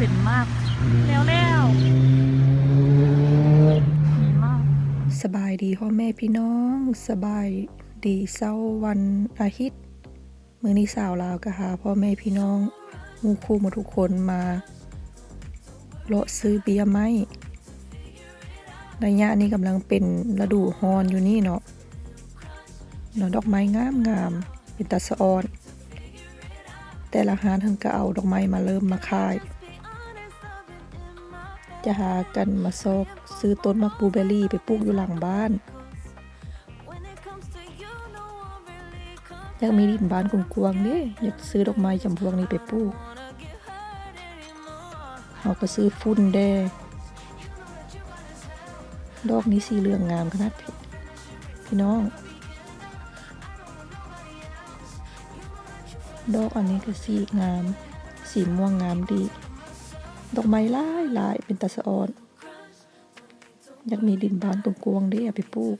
เป็นมาก แล้วแล้วมีมาก สบายดีพ่อแม่พี่น้อง สบายดีเช้าวันอาทิตย์มื้อนี้สาวลาวก็หาพ่อแม่พี่น้องหมู่คู่หมาทุกคนมาเลาะซื้อเบียร์ไม้ระยะนี้กำลังเป็นฤดูฮอนอยู่นี่เนาะเนาะดอกไม้งามงามๆเป็นตาสะออน แต่ละหานทั้งก็เอาดอกไม้มาเริ่มมาขาย จะหากันมาซอกซื้อต้นมักบูเบอร์รี่ไปปลูกอยู่หลังบ้านอยากมีดินบ้านกว้างๆเด้อยากซื้อดอกไม้จำพวกนี้ไปปลูกเราก็ซื้อฟุ้นแดดอกนี้สีเหลืองงามขนาดพี่พี่น้อง ดอกอันนี้ก็สีงาม สีม่วงงามดี ดอกไม้หลายหลายเป็นตาสะออนอยากมีดินบานตรงกวงด้เอาไปปลูก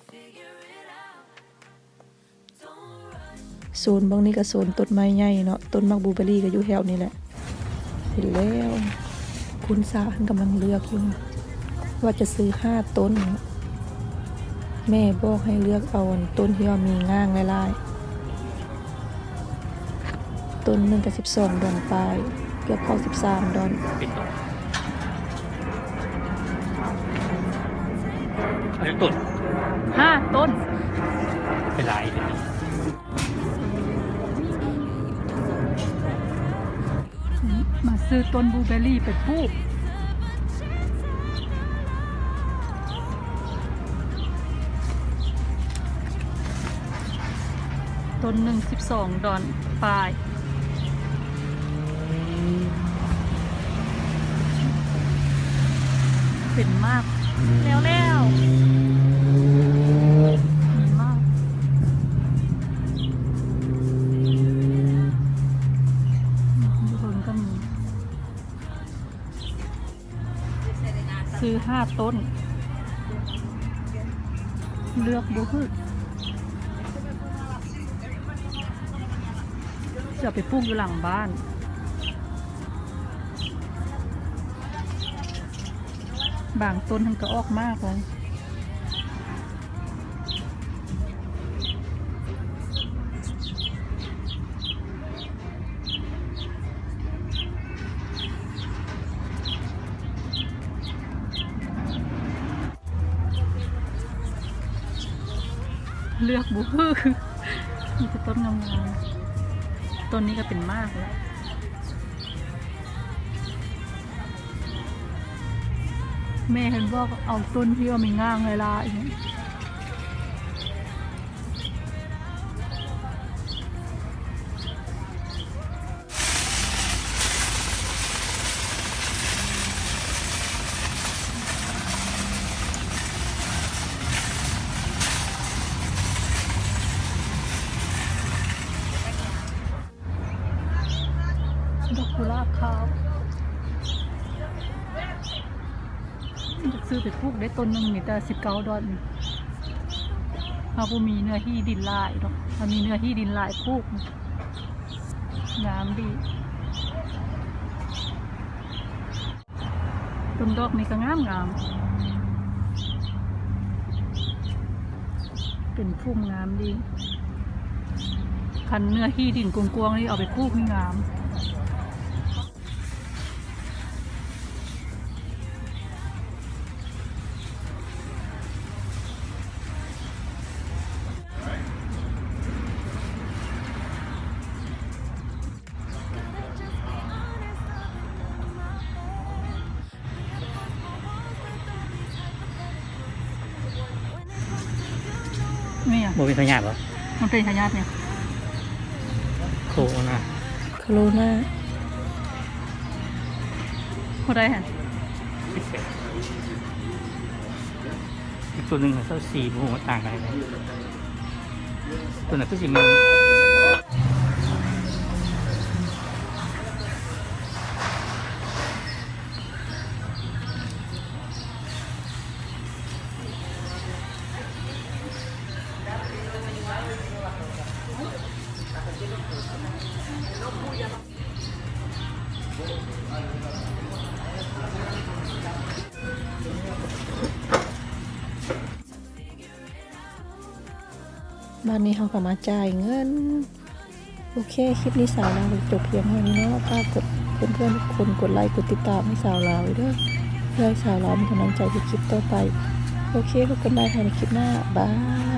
โซนบางนี้ก็โซนต้นไม้ใหญ่เนาะต้นมักบูเบอรี่ก็อยู่แถวนี้แหละ เห็นแล้ว คุณสาหันกำลังเลือกอยู่ว่าจะซื้อห้าต้น แม่บอกให้เลือกเอาอันต้นที่ว่ามีง่างหลายๆต้นหนึ่งกับสิบสองดอนปลาย กือบเข้าสิบสามดอนปิดต่ออันนี้ตุ่นห้าต้น เป็นลายเลยมาซื้อต้นบลูเบอร์รี่ไปปลูกต้นหนึ่งสิบสองดอนปลาย เป็นมากแล้วแล้วมีมากทุกคนก็มีซื้อห้าต้น เลือกบุพืชจะเอาไปปลูกอยู่หลังบ้าน บางต้นมันก็ออกมากเลยเลือกบุพืชมีแต่ต้นงามๆต้นนี้ก็เป็นมากแล้ว แม่เห็นบอกเอาต้นที่ว่ามีง่างเวลาอย่างนี้ดอกกุหลาบขาวอยาก ซื้อไปปลูกได้ต้นหนึ่งนี่แต่สิบเก้าดอนเราบ่มีเนื้อที่ดินลายหรอกเรามีเนื้อที่ดินลายปลูกงามดีต้นดอกนี่ก็งามงาม เป็นพุ่มงามดี คันเนื้อที่ดินกวงๆนี่เอาไปปลูกนี่งาม นี่อะโมเป็นสัญญาณเหรอมันเป็นขยาดเนี่ยโคนะโคโรนาพอได้ฮะพิเศษอีกตัวหนึ่งเท่าสี่บุหัวต่างกันเลยตัวไหนก็สิมัน บ้านนี้เขาก็มาจ่ายเงิน โอเค คลิปนี้สาวลาวจบเพียงเท่านี้เนาะฝากกดเพื่อนๆทุกคนกดไลค์กดติดตามให้สาวลาวด้วยเพื่อให้สาวลาวมีกำลังใจในคลิปต่อไป โอเคพบกันใหม่ภายในคลิปหน้า บาย